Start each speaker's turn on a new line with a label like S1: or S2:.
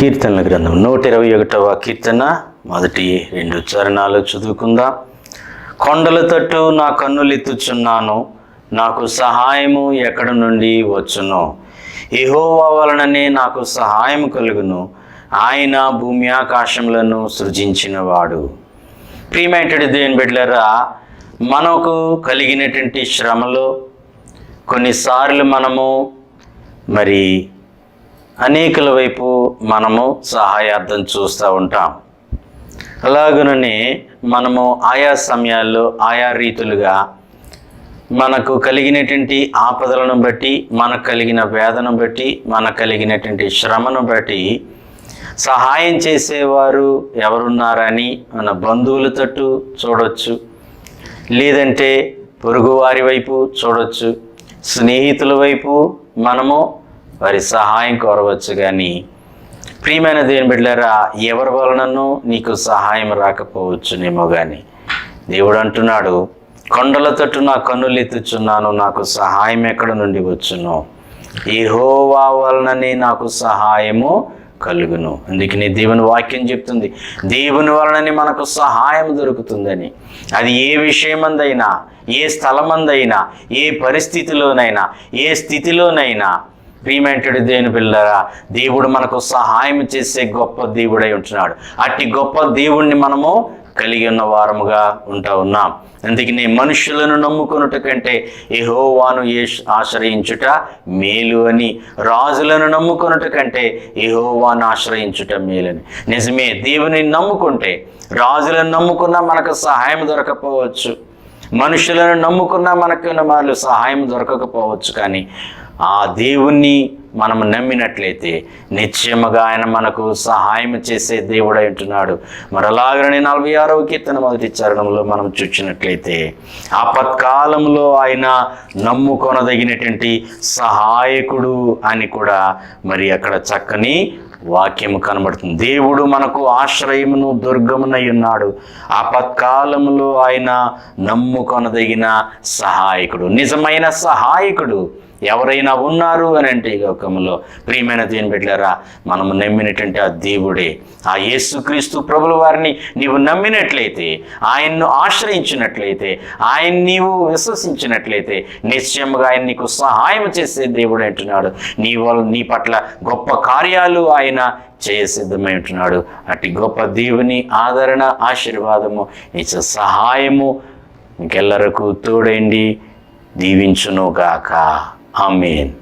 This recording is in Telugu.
S1: కీర్తనల గ్రంథం. నూట ఇరవై ఒకటవ కీర్తన మొదటి రెండు చరణాలు చదువుకుందాం. కొండల తట్టు నా కన్నులు ఎత్తుచున్నాను నాకు సహాయము ఎక్కడ నుండి వచ్చును? ఇహోవా వలననే నాకు సహాయం కలుగును ఆయన భూమి ఆకాశములను సృజించినవాడు. ప్రియమైనటువంటి దేవుని బిడ్డరా మనకు కలిగినటువంటి శ్రమలో కొన్నిసార్లు మనము మరి అనేకుల వైపు మనము సహాయార్థం చూస్తూ ఉంటాం. అలాగనే మనము ఆయా సమయాల్లో ఆయా రీతులుగా మనకు కలిగినటువంటి ఆపదలను బట్టి మనకు కలిగిన వేదను బట్టి మనకు కలిగినటువంటి శ్రమను బట్టి సహాయం చేసేవారు ఎవరున్నారని మన బంధువుల తట్టు చూడొచ్చు. లేదంటే పొరుగువారి వైపు చూడొచ్చు. స్నేహితుల వైపు మనము వారి సహాయం కోరవచ్చు కానీ ప్రియమైన దేవుని బిడ్డలారా ఎవరి వలనను నీకు సహాయం రాకపోవచ్చునేమో కానీ దేవుడు అంటున్నాడు కొండల తట్టు నా కన్నులు ఎత్తుచున్నాను నాకు సహాయం ఎక్కడ నుండి వచ్చును? ఏహోవా వలననే నాకు సహాయము కలుగును. అందుకని దేవుని వాక్యం చెప్తుంది దేవుని వలననే మనకు సహాయం దొరుకుతుందని. అది ఏ విషయమందైనా ఏ స్థలమందైనా ఏ పరిస్థితిలోనైనా ఏ స్థితిలోనైనా ప్రియమైనటువంటి దేవుని పిల్లరా దేవుడు మనకు సహాయం చేసే గొప్ప దేవుడై ఉంటున్నాడు. అట్టి గొప్ప దేవుణ్ణి మనము కలిగి ఉన్న వారముగా ఉంటా ఉన్నాం. అందుకని మనుషులను నమ్ముకున్నట కంటే ఎహోవాను ఆశ్రయించుట మేలు అని రాజులను నమ్ముకున్నట కంటే ఎహోవాను ఆశ్రయించుట మేలని నిజమే దేవుని నమ్ముకుంటే రాజులను నమ్ముకున్నా మనకు సహాయం దొరకపోవచ్చు. మనుషులను నమ్ముకున్నా మనకు వాళ్ళు సహాయం దొరకకపోవచ్చు కానీ ఆ దేవుణ్ణి మనం నమ్మినట్లయితే నిశ్చయముగా ఆయన మనకు సహాయం చేసే దేవుడై ఉంటున్నాడు. మరలాగనే నలభై ఆరవ కీర్తన మొదటి చరణంలో మనం చూచినట్లయితే ఆపత్కాలంలో ఆయన నమ్ముకొనదగినటువంటి సహాయకుడు అని కూడా మరి అక్కడ చక్కని వాక్యము కనబడుతుంది. దేవుడు మనకు ఆశ్రయమును దుర్గమునై ఉన్నాడు. ఆపత్కాలంలో ఆయన నమ్ముకొనదగిన సహాయకుడు. నిజమైన సహాయకుడు. ఎవరైనా ఉన్నారు అని అంటే ఈ లోకంలో. ప్రియమైన దేని బిడ్డారా మనము నమ్మినటువంటి ఆ దేవుడే ఆ యేసుక్రీస్తు ప్రభుల వారిని నీవు నమ్మినట్లయితే ఆయన్ను ఆశ్రయించినట్లయితే ఆయన నీవు విశ్వసించినట్లయితే నిశ్చయముగా ఆయన నీకు సహాయం చేసే దేవుడు అంటున్నాడు. నీ వల్ల నీ పట్ల గొప్ప కార్యాలు ఆయన చేయసిద్ధమై ఉంటున్నాడు. అట్టి గొప్ప దేవుని ఆదరణ ఆశీర్వాదము నీ సహాయము ఇంకెల్లరకు తోడండి దీవించునుగాక. Amen.